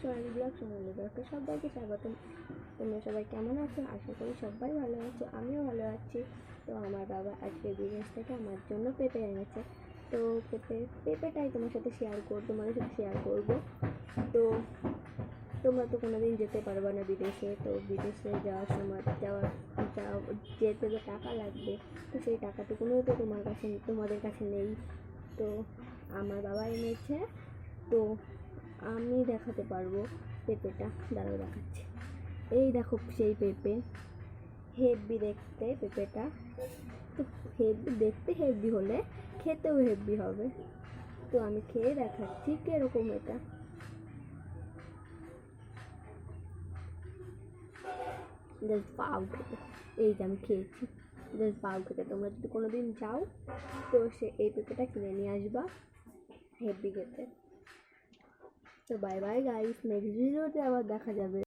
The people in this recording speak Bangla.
সোনালি ব্লগ সোনালি ব্লগকে সবাইকে স্বাগতম। তোমরা সবাই কেমন আছো? আশা করি সবাই ভালো আছো, আমিও ভালো আছি। তো আমার বাবা আজকে বিদেশ থেকে আমার জন্য পেঁপে এনেছে। তো পেঁপে, পেঁপেটাই তোমার সাথে শেয়ার করব তোমাদের সাথে শেয়ার করব। তো তোমরা তো কোনো দিন যেতে পারবে না বিদেশে। তো বিদেশে যাওয়ার সময়, যাওয়ার যাওয়া যেতে তো টাকা লাগবে, তো সেই টাকাটুকুনও তো তোমার কাছে, তোমাদের কাছে নেই। তো আমার বাবা এনেছে। তো আমি দেখাতে পারব পেঁপেটা। দাঁড়াও দেখাচ্ছি। এই দেখো সেই পেঁপে। হেভি দেখতে পেঁপেটা। তো হেভি দেখতে হেভি হলে খেতেও হেভি হবে। তো আমি খেয়ে দেখাচ্ছি কীরকম এটা। জাস্ট পাও খেতে। এই যে আমি খেয়েছি। জাস্ট পাও খেতে। তোমরা যদি কোনো দিন যাও তো সে এই পেঁপেটা কিনে নিয়ে আসবা হেভি খেতে। তো বাই বাই গাইস নেক্সট ভিডিওতে আবার দেখা যাবে